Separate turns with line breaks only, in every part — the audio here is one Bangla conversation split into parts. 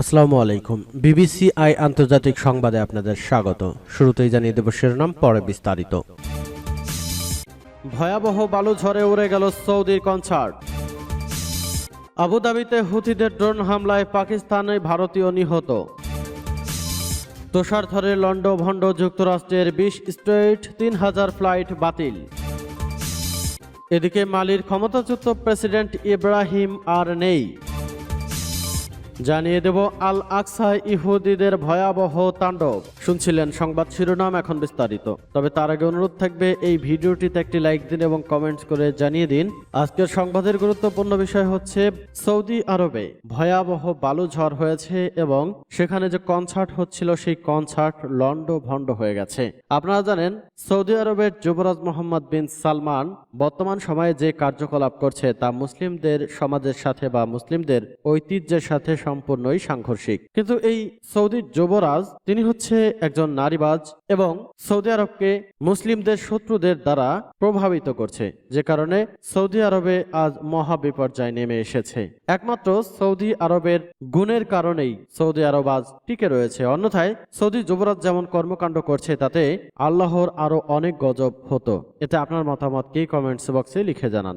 আসসালামু আলাইকুম। বিবিসি আই আন্তর্জাতিক সংবাদে আপনাদের স্বাগত। শুরুতেই জানিয়ে দেব শিরোনাম, পরে বিস্তারিত। ভয়াবহ বালু ঝড়ে উড়ে গেল সৌদির কনসার্ট। আবুধাবিতে হুথিদের ড্রোন হামলায় পাকিস্তানে ভারতীয় নিহত। তুষার ধরে লন্ড ভণ্ড যুক্তরাষ্ট্রের বিশ স্ট্রেট তিন হাজার ফ্লাইট বাতিল। এদিকে মালির ক্ষমতাচ্যুত প্রেসিডেন্ট ইব্রাহিম আর নেই। জানিয়ে দেব আল আকসা ইহুদিদের ভয়াবহ তাণ্ডব। শুনছিলেন সংবাদ শিরোনাম এখন বিস্তারিত। তবে তার আগে অনুরোধ থাকবে, এই ভিডিওটিতে একটি লাইক দিন এবং কমেন্টস করে জানিয়ে দিন। আজকের সংবাদের গুরুত্বপূর্ণ বিষয় হচ্ছে সৌদি আরবে ভয়াবহ বালু ঝড় হয়েছে এবং সেখানে যে কনসার্ট হচ্ছিল, সেই কনসার্ট লন্ড ভন্ড হয়ে গেছে। আপনারা জানেন, সৌদি আরবের যুবরাজ মোহাম্মদ বিন সালমান বর্তমান সময়ে যে কার্যকলাপ করছে, তা মুসলিমদের সমাজের সাথে বা মুসলিমদের ঐতিহ্যের সাথে সম্পূর্ণই সাংঘর্ষিক। কিন্তু এই সৌদির যুবরাজ, তিনি হচ্ছে একজন নারীবাজ এবং সৌদি আরবকে মুসলিমদের শত্রুদের দ্বারা প্রভাবিত করছে, যে কারণে সৌদি আরবে আজ মহা বিপর্যয় নেমে এসেছে। একমাত্র সৌদি আরবের গুণের কারণেই সৌদি আরব আজ টিকে রয়েছে, অন্যথায় সৌদি যুবরাজ যেমন কর্মকাণ্ড করছে, তাতে আল্লাহর আরও অনেক গজব হতো। এতে আপনার মতামত কি? কমেন্টস বক্সে লিখে জানান।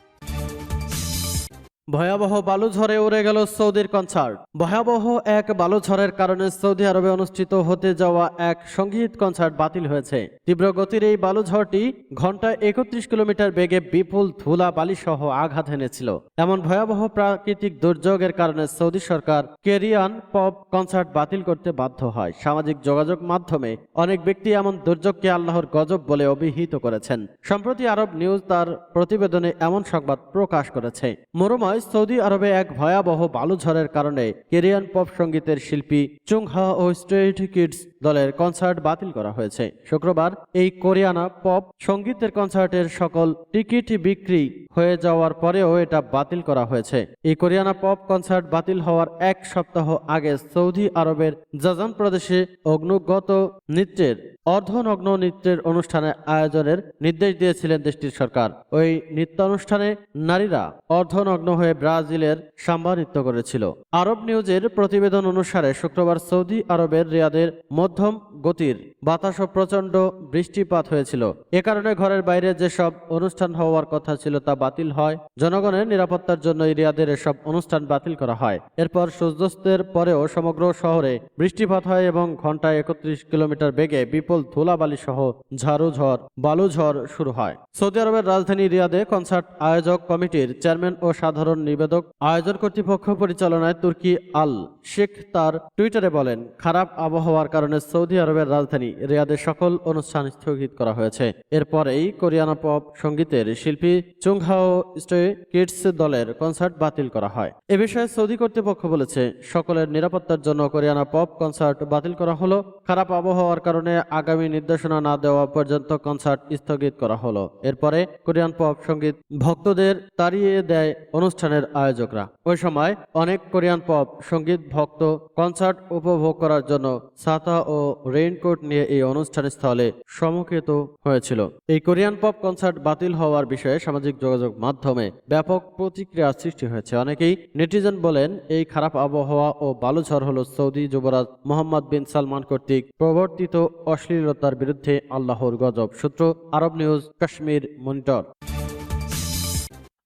ভয়াবহ বালু ঝড়ে উড়ে গেল সৌদির কনসার্ট। ভয়াবহ এক বালু ঝড়ের কারণে সৌদি আরবে অনুষ্ঠিত হতে যাওয়া এক সংগীত কনসার্ট বাতিল হয়েছে। তীব্র গতির এই বালু ঝড়টি ঘন্টায় একত্রিশ কিলোমিটার বেগে বিপুল ধুলা বালি সহ আঘাত এনেছিল। এমন ভয়াবহ প্রাকৃতিক দুর্যোগের কারণে সৌদি সরকার কেরিয়ান পপ কনসার্ট বাতিল করতে বাধ্য হয়। সামাজিক যোগাযোগ মাধ্যমে অনেক ব্যক্তি এমন দুর্যোগকে আল্লাহর গজব বলে অভিহিত করেছেন। সম্প্রতি আরব নিউজ তার প্রতিবেদনে এমন সংবাদ প্রকাশ করেছে। মরুময় সৌদি আরবে এক ভয়াবহ বালু ঝড়ের কারণে কেরিয়ান পপ সঙ্গীতের শিল্পী চুংহা ও স্ট্রেট কিডস দলের কনসার্ট বাতিল করা হয়েছে। শুক্রবার এই কোরিয়ানা পপ সঙ্গীতের কনসার্টের সকল টিকিট বিক্রি হয়ে যাওয়ার পরেও এটা বাতিল করা হয়েছে। এই কোরিয়ানা পপ কনসার্ট বাতিল হওয়ার এক সপ্তাহ আগে সৌদি আরবের জাজান প্রদেশে অগ্নুগত নৃত্যের, অর্ধনগ্ন নৃত্যের অনুষ্ঠানে আয়োজনের নির্দেশ দিয়েছিলেন দেশটির সরকার। ওই নৃত্য অনুষ্ঠানে নারীরা অর্ধনগ্ন হয়ে ব্রাজিলের সাম্বা নৃত্য করেছিল। আরব নিউজের প্রতিবেদন অনুসারে শুক্রবার সৌদি আরবের রিয়াদের মধ্যম গতির বাতাস প্রচণ্ড বৃষ্টিপাত হয়েছিল। এ কারণে ঘরের বাইরে যেসব অনুষ্ঠান হওয়ার কথা ছিল তা বাতিল হয়। জনগণের নিরাপত্তার জন্য রিয়াদের এসব অনুষ্ঠান বাতিল করা হয়। এরপর সূর্যাস্তের পরেও সমগ্র শহরে বৃষ্টিপাত হয় এবং ঘন্টায় একত্রিশ কিলোমিটার বেগে বিপুল ধুলাবালি সহ ঝাড়ু ঝড় বালু ঝড় শুরু হয়। সৌদি আরবের রাজধানী রিয়াদে কনসার্ট আয়োজক কমিটির চেয়ারম্যান ও সাধারণ নিবেদক আয়োজন কর্তৃপক্ষ পরিচালনায় তুর্কি আল শেখ তার টুইটারে বলেন, খারাপ আবহাওয়ার কারণে সৌদি আরবের রাজধানী রিয়াদের সকল অনুষ্ঠান স্থগিত করা হয়েছে। এরপরেই কোরিয়ানা পপ সঙ্গীতের শিল্পী চুংহাও স্টে কিডস দলের কনসার্ট বাতিল করা হয়। এ বিষয়ে সৌদি কর্তৃপক্ষ বলেছে, সকলের নিরাপত্তার জন্য কোরিয়ানা পপ কনসার্ট বাতিল করা হলো। খারাপ আবহাওয়ার কারণে আগামী নির্দেশনা না দেওয়া পর্যন্ত কনসার্ট স্থগিত করা হলো। এরপরে কোরিয়ান পপ সংগীত ভক্তদের তাড়িয়ে দেয় অনুষ্ঠানের আয়োজকরা। ওই সময় অনেক কোরিয়ান পপ সংগীত ভক্ত কনসার্ট উপভোগ করার জন্য ছাতা ও রেইনকোট নিয়ে এই অনুষ্ঠান স্থলে সমবেত হয়েছিল। এই কোরিয়ান পপ কনসার্ট বাতিল হওয়ার বিষয়ে সামাজিক যোগাযোগ মাধ্যমে ব্যাপক প্রতিক্রিয়া সৃষ্টি হয়েছে। অনেকেই নেটিজেন বলেন, এই খারাপ আবহাওয়া ও বালুঝড় হল সৌদি যুবরাজ মোহাম্মদ বিন সালমান কর্তৃক প্রবর্তিত অশ্লীলতার বিরুদ্ধে আল্লাহর গজব। সূত্র আরব নিউজ, কাশ্মীর মনিটর।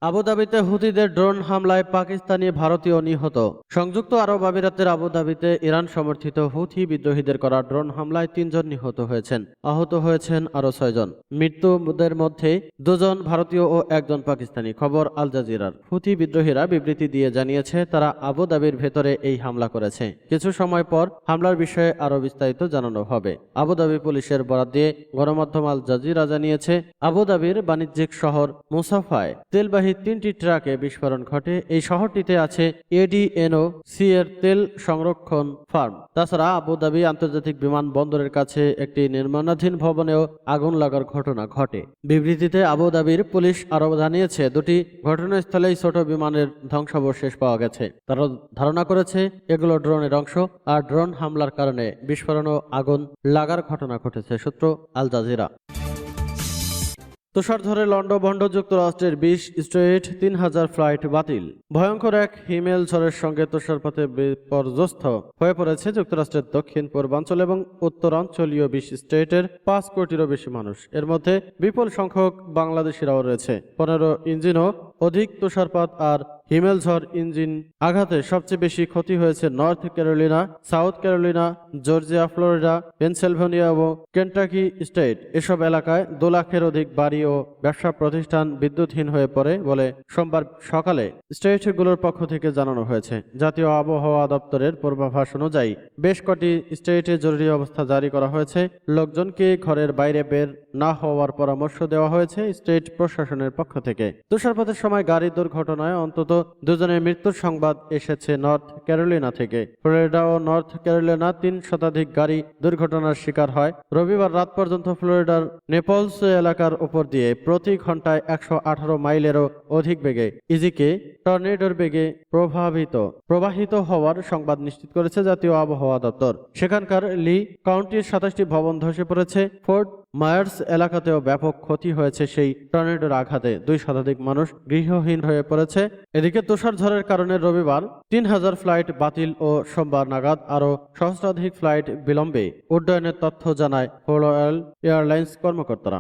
আবুধাবিতে হুতিদের ড্রোন হামলায় পাকিস্তানি ভারতীয় নিহত। সংযুক্ত আরব আমিরাতের আবুধাবিতে ইরান সমর্থিত হুথি বিদ্রোহীদের করা ড্রোন হামলায় তিনজন নিহত হয়েছেন। আহত হয়েছেন আরও ছয়জন। মৃত্যুদের মধ্যে দুজন ভারতীয় ও একজন পাকিস্তানি। খবর আল জাজিরার। হুথি বিদ্রোহীরা বিবৃতি দিয়ে জানিয়েছে, তারা আবুধাবির ভেতরে এই হামলা করেছে। কিছু সময় পর হামলার বিষয়ে আরও বিস্তারিত জানানো হবে। আবুধাবি পুলিশের বরাদ দিয়ে গণমাধ্যম আল জাজিরা জানিয়েছে, আবুধাবির বাণিজ্যিক শহর মুসাফায় তেলবাহী পণ্যবাহী তিনটি ট্রাকে বিস্ফোরণ ঘটে। এই শহরটিতে আছে এডিএনও সি এর তেল সংরক্ষণ ফার্ম। তাছাড়া আবুধাবি আন্তর্জাতিক বিমানবন্দরের কাছে একটি নির্মাণাধীন ভবনেও আগুন লাগার ঘটনা ঘটে। বিবৃতিতে আবুধাবির পুলিশ আরও জানিয়েছে, দুটি ঘটনাস্থলেই ছোট বিমানের ধ্বংসাবশেষ পাওয়া গেছে। তারা ধারণা করেছে, এগুলো ড্রোনের অংশ, আর ড্রোন হামলার কারণে বিস্ফোরণ ও আগুন লাগার ঘটনা ঘটেছে, সূত্র আল জাজিরা। তুষার ধরে লন্ডভন্ড যুক্তরাষ্ট্রের বিশ স্ট্রেট তিন হাজার ফ্লাইট বাতিল। ভয়ঙ্কর এক হিমেল ঝড়ের সঙ্গে তুষারপাতে বিপর্যস্ত হয়ে পড়েছে যুক্তরাষ্ট্রের দক্ষিণ, পূর্বাঞ্চল এবং উত্তরাঞ্চলীয় বিশ স্টেটের পাঁচ কোটিরও বেশি মানুষ। এর মধ্যে বিপুল সংখ্যক বাংলাদেশিরাও রয়েছে। পনেরো ইঞ্জিনও অধিক তুষারপাত আর হিমেল ঝড় ইঞ্জিন আঘাতে সবচেয়ে বেশি ক্ষতি হয়েছে North Carolina, South Carolina, Georgia, Florida, Pennsylvania এবং কেন্টাকি স্টেট। এসব এলাকায় দু লাখের অধিক বাড়ি ও ব্যবসা প্রতিষ্ঠান বিদ্যুৎহীন হয়ে পড়ে বলে সোমবার সকালে স্টেটগুলোর পক্ষ থেকে জানানো হয়েছে। জাতীয় আবহাওয়া দপ্তরের পূর্বাভাস অনুযায়ী বেশ কটি স্টেটে জরুরি অবস্থা জারি করা হয়েছে। লোকজনকে ঘরের বাইরে বের না হওয়ার পরামর্শ দেওয়া হয়েছে স্টেট প্রশাসনের পক্ষ থেকে। তুষারপাতের সময় গাড়ি দুর্ঘটনায় অন্তত দুজনের মৃত্যুর সংবাদ এসেছে নর্থ ক্যারোলিনা থেকে। ফ্লোরিডা ও নর্থ ক্যারোলিনা তিন শতাধিক গাড়ি দুর্ঘটনার শিকার হয়। রবিবার রাত পর্যন্ত ফ্লোরিডার নেপলস এলাকার উপর দিয়ে প্রতি ঘন্টায় একশো আঠারো মাইলেরও অধিক বেগে ইজিকে টর্নেডোর বেগে প্রভাবিত, প্রবাহিত হওয়ার সংবাদ নিশ্চিত করেছে জাতীয় আবহাওয়া দপ্তর। সেখানকার লি কাউন্টির সাতাশটি ভবন ধসে পড়েছে। ফোর্ট মায়ার্স এলাকাতেও ব্যাপক ক্ষতি হয়েছে সেই টর্নেডোর আঘাতে। দুই শতাধিক মানুষ গৃহহীন হয়ে পড়েছে। এদিকে তুষারঝড়ের কারণে রবিবার তিন হাজার ফ্লাইট বাতিল ও সোমবার নাগাদ আরও সহস্রাধিক ফ্লাইট বিলম্বে। উড্ডয়নের তথ্য জানায় হোলোয়েল এয়ারলাইন্স কর্মকর্তারা।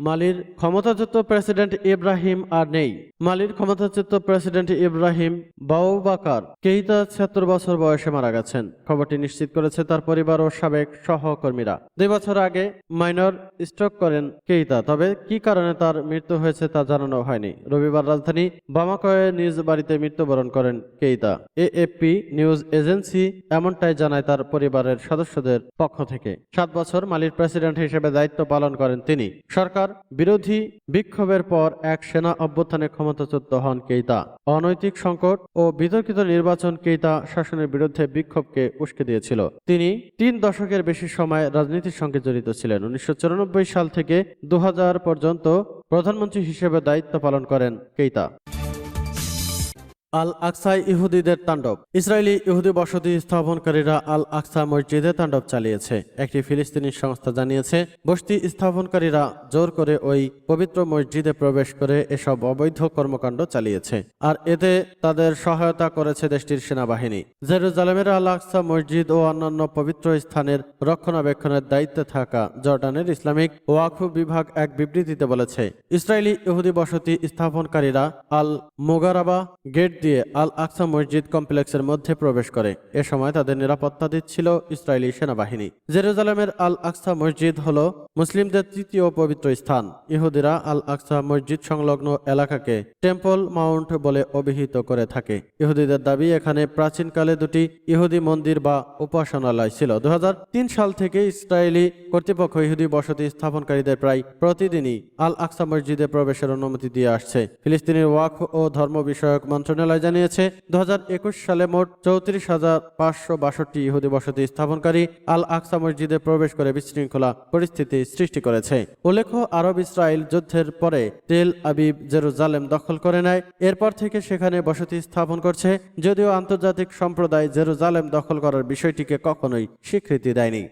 মালির ক্ষমতাচ্যুত প্রেসিডেন্ট ইব্রাহিম আর নেই। মালির ক্ষমতাচ্যুত প্রেসিডেন্ট ইব্রাহিম বাউবাকার কেইতা ছিয়াত্তর বছর বয়সে মারা গেছেন। খবরটি নিশ্চিত করেছে তার পরিবার ও সাবেক সহকর্মীরা। দুই বছর আগে মাইনর স্ট্রোক করেন কেইতা, তবে কি কারণে তার মৃত্যু হয়েছে তা জানানো হয়নি। রবিবার রাজধানী বামাকয়ে নিজ বাড়িতে মৃত্যুবরণ করেন কেইতা। এএফপি নিউজ এজেন্সি এমনটাই জানায় তার পরিবারের সদস্যদের পক্ষ থেকে। সাত বছর মালির প্রেসিডেন্ট হিসেবে দায়িত্ব পালন করেন তিনি। সরকার বিরোধী বিক্ষোভের পর এক সেনা অভ্যুত্থানে ক্ষমতাচ্যুত হন কেইতা। অনৈতিক সংকট ও বিতর্কিত নির্বাচন কেইতা শাসনের বিরুদ্ধে বিক্ষোভকে উস্কে দিয়েছিল। তিনি তিন দশকের বেশি সময় রাজনীতির সঙ্গে জড়িত ছিলেন। উনিশশো চুরানব্বই সাল থেকে দুই হাজার পর্যন্ত প্রধানমন্ত্রী হিসেবে দায়িত্ব পালন করেন কেইতা। আল আকসায় ইহুদিদের তাণ্ডব। ইসরায়েলি ইহুদি বসতি স্থাপনকারীরা আল আকসা মসজিদে তাণ্ডব চালিয়েছে। একটি ফিলিস্তিনি সংস্থা জানিয়েছে, বসতি স্থাপনকারীরা জোর করে ওই পবিত্র মসজিদে প্রবেশ করে এসব অবৈধ কর্মকাণ্ড চালিয়েছে। আর এতে তাদের সহায়তা করেছে দেশটির সেনাবাহিনী। জেরুজালেমের আল আকসা মসজিদ ও অন্যান্য পবিত্র স্থানের রক্ষণাবেক্ষণের দায়িত্বে থাকা জর্ডানের ইসলামিক ওয়াকফ বিভাগ এক বিবৃতিতে বলেছে, ইসরায়েলি ইহুদি বসতি স্থাপনকারীরা আল মোগারাবা গেট দিয়ে আল আকসা মসজিদ কমপ্লেক্সের মধ্যে প্রবেশ করে। এ সময় তাদের নিরাপত্তা দিচ্ছিল ইসরায়েলি সেনাবাহিনী। জেরুজালেমের আল আকসা মসজিদ হল মুসলিমদের তৃতীয় পবিত্র স্থান। ইহুদিরা আল আকসা মসজিদ সংলগ্ন এলাকাকে টেম্পল মাউন্ট বলে অভিহিত করে থাকে। ইহুদিদের দাবি, এখানে প্রাচীনকালে দুটি ইহুদি মন্দির বা উপাসনালয় ছিল। দু হাজার তিন সাল থেকে ইসরায়েলি কর্তৃপক্ষ ইহুদি বসতি স্থাপনকারীদের প্রায় প্রতিদিনই আল আকসা মসজিদে প্রবেশের অনুমতি দিয়ে আসছে। ফিলিস্তিনের ওয়াক ও ধর্ম বিষয়ক মন্ত্রণালয় জানিয়েছে দু সালে মোট চৌত্রিশ হাজার পাঁচশো বাষট্টি ইহুদি বসতি স্থাপনকারী আল আকসা মসজিদে প্রবেশ করে বিশৃঙ্খলা পরিস্থিতি সৃষ্টি করেছে। উল্লেখ্য, আরব ইসরায়েল যুদ্ধের পরে তেল আবিব জেরুজালেম দখল করে নেয়। এরপর থেকে সেখানে বসতি স্থাপন করছে, যদিও আন্তর্জাতিক সম্প্রদায় জেরুজালেম দখল করার বিষয়টিকে কখনোই স্বীকৃতি দেয়নি।